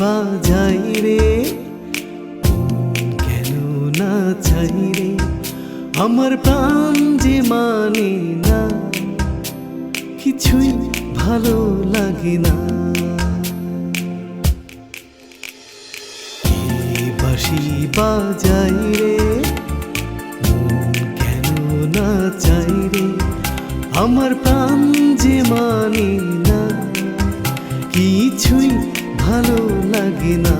বাজাই রে? কেন না চাই রে? আমার প্রাণ যে মানে না, কিছুই ভালো লাগে না। বাঁশি বাজাই রে? কেন না চাই রে? আমার প্রাণ যে মানে না, কিছুই ভালো লাগে না।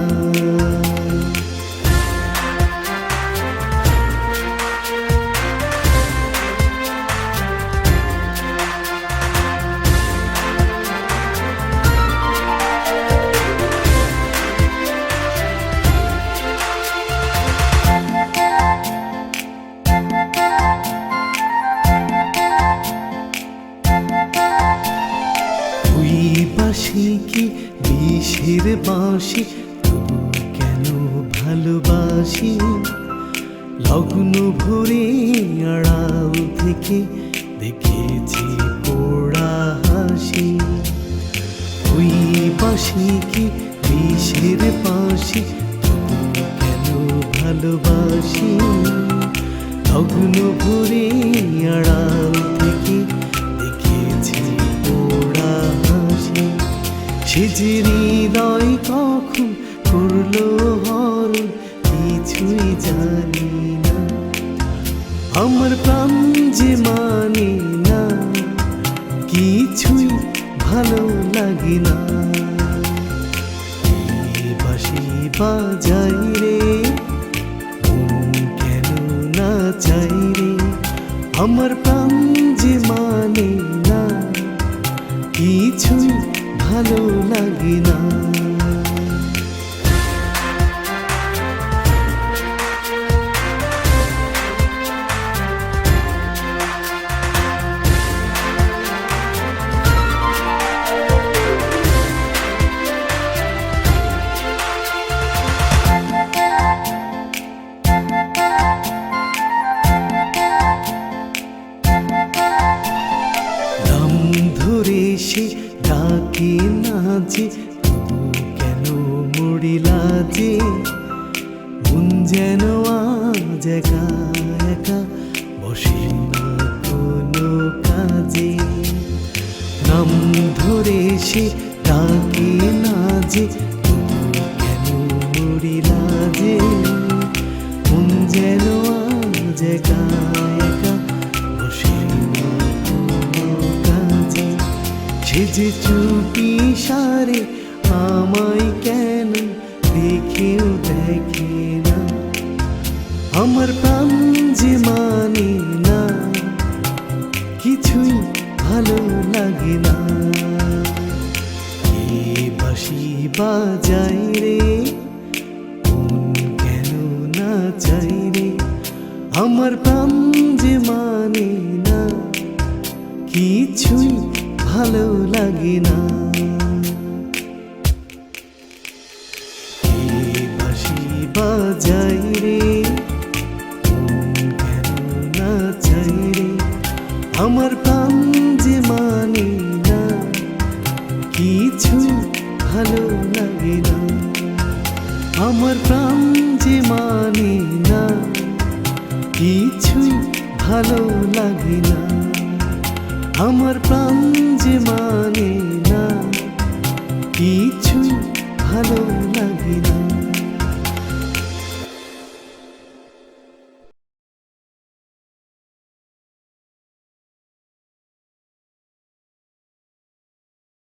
কি বিষের বাঁশি, তবু কেন ভালোবাসি? লগ্ন ভরে আড়াল থেকে দেখেছি পোড়া হাসি। ওই বাঁশি কি বিষের পাশে তবু কেন ভালোবাসি? লগ্ন ভরে হরণ কিছুই জানি না। আমার প্রাণ যে মানে না, কিছুই ভালো লাগে না। বাঁশি বাজাই রে কেন না চাই রে? আমার প্রাণ যে মানে না, কিছুই ভালো লাগে না। ধরে সে ডাকে না যে তবু কেন মরিলা মন যেন আজ একা বসে না কোনো কাজে। নাম ধরে কেন মন যেন আজ একা সে চুপি সারে, আমায় কেন দেখেও দেখে না? আমার প্রাণ যে মানে না, কিছুই ভালো লাগে না। এ বাঁশি বাজাই রে কেন না চাই রে? আমার প্রাণ যে মানে না, কিছুই ভালো লাগে না। বাজাই রে কেন না চাই রে? আমার প্রাণ যে মানে না কিছুই ভালো লাগে না। আমার প্রাণ যে মানে না কিছুই ভালো লাগে না। আমার প্রাণ যে মানে না কিছু ভালো লাগে না।